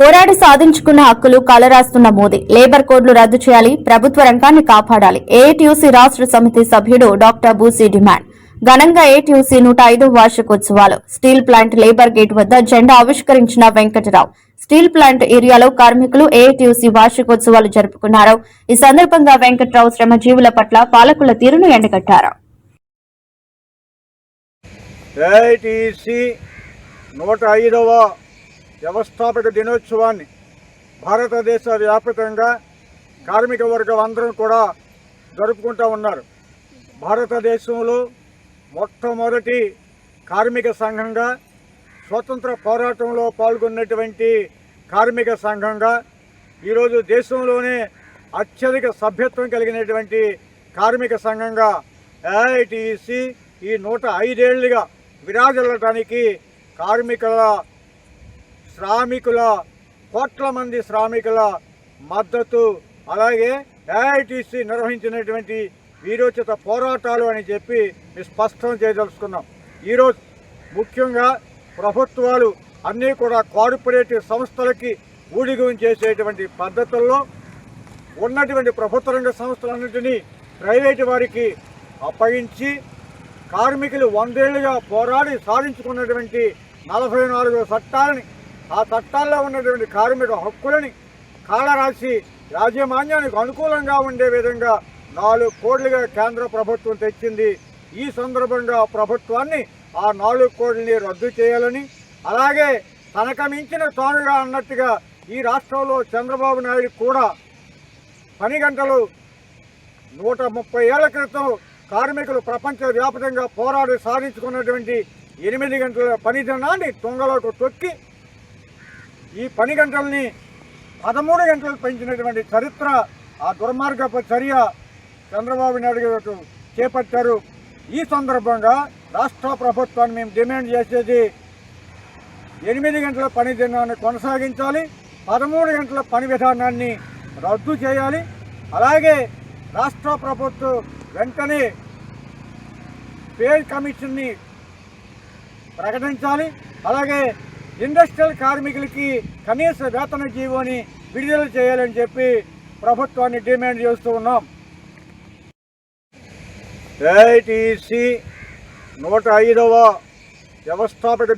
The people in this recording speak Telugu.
పోరాడి సాధించుకున్న హక్కులు కలరాస్తున్న మోదీ. లేబర్ కోడ్లు రద్దు చేయాలి ప్రభుత్వ రంగాన్ని కాపాడాలి. ఏటీయూసీ రాష్ట్ర సమితి సభ్యుడు డాక్టర్ బూసీ డిమాండ్. ఘనంగా ఏటీయూసీ నూట ఐదు వార్షికోత్సవాలు. స్టీల్ ప్లాంట్ లేబర్ గేట్ వద్ద జెండా ఆవిష్కరించిన వెంకటరావు. స్టీల్ ప్లాంట్ ఏరియాలో కార్మికులు ఏటీయూసీ వార్షికోత్సవాలు జరుపుకున్నారు. ఈ సందర్భంగా వెంకట్రావు శ్రమజీవుల పట్ల పాలకుల తీరును ఎండగట్టారు. నూట ఐదవ వ్యవస్థాపక దినోత్సవాన్ని భారతదేశ వ్యాప్తంగా కార్మిక వర్గం అందరం కూడా జరుపుకుంటూ ఉన్నారు. భారతదేశంలో మొట్టమొదటి కార్మిక సంఘంగా స్వతంత్ర పోరాటంలో పాల్గొన్నటువంటి కార్మిక సంఘంగా ఈరోజు దేశంలోనే అత్యధిక సభ్యత్వం కలిగినటువంటి కార్మిక సంఘంగా ఏఐటిసి ఈ నూట ఐదేళ్ళుగా విరాజిల్లటానికి కార్మికుల శ్రామికుల కోట్ల మంది శ్రామికుల మద్దతు అలాగే ఏఐటిసి నిర్వహించినటువంటి వీరోచిత పోరాటాలు అని చెప్పి మేము స్పష్టం చేయదలుచుకున్నాం. ఈరోజు ముఖ్యంగా ప్రభుత్వాలు అన్నీ కూడా కార్పొరేటివ్ సంస్థలకి ఊడిగం చేసేటువంటి పద్ధతుల్లో ఉన్నటువంటి ప్రభుత్వ రంగ సంస్థలన్నింటినీ ప్రైవేటు వారికి అప్పగించి కార్మికులు వందేళ్ళుగా పోరాడి సాధించుకున్నటువంటి నలభై నాలుగు చట్టాలని ఆ చట్టాల్లో ఉన్నటువంటి కార్మిక హక్కులని కాలరాసి యాజమాన్యానికి అనుకూలంగా ఉండే విధంగా నాలుగు కోట్లుగా కేంద్ర ప్రభుత్వం తెచ్చింది. ఈ సందర్భంగా ప్రభుత్వాన్ని ఆ నాలుగు కోట్లని రద్దు చేయాలని అలాగే తనక మించిన తానుగా అన్నట్టుగా ఈ రాష్ట్రంలో చంద్రబాబు నాయుడు కూడా పని గంటలు నూట ముప్పై ఏళ్ళ క్రితం కార్మికులు ప్రపంచ వ్యాప్తంగా పోరాడి సాధించుకున్నటువంటి ఎనిమిది గంటల పని దినాన్ని తుంగలోకి తొక్కి ఈ పని గంటల్ని పదమూడు గంటలు పెంచినటువంటి చరిత్ర ఆ దుర్మార్గపు చర్య చంద్రబాబు నాయుడు గారు చేపట్టారు. ఈ సందర్భంగా రాష్ట్ర ప్రభుత్వాన్ని మేము డిమాండ్ చేసేది ఎనిమిది గంటల పని దినాన్ని కొనసాగించాలి పదమూడు గంటల పని విధానాన్ని రద్దు చేయాలి. అలాగే రాష్ట్ర ప్రభుత్వం వెంటనే పే కమిషన్ని ప్రకటించాలి. అలాగే ఇండస్ట్రియల్ కార్మికులకి కనీస వేతన జీవోని విడుదల చేయాలని చెప్పి ప్రభుత్వాన్ని డిమాండ్ చేస్తూ ఉన్నాం. ఏఐటిసి నూట ఐదవ వ్యవస్థాపక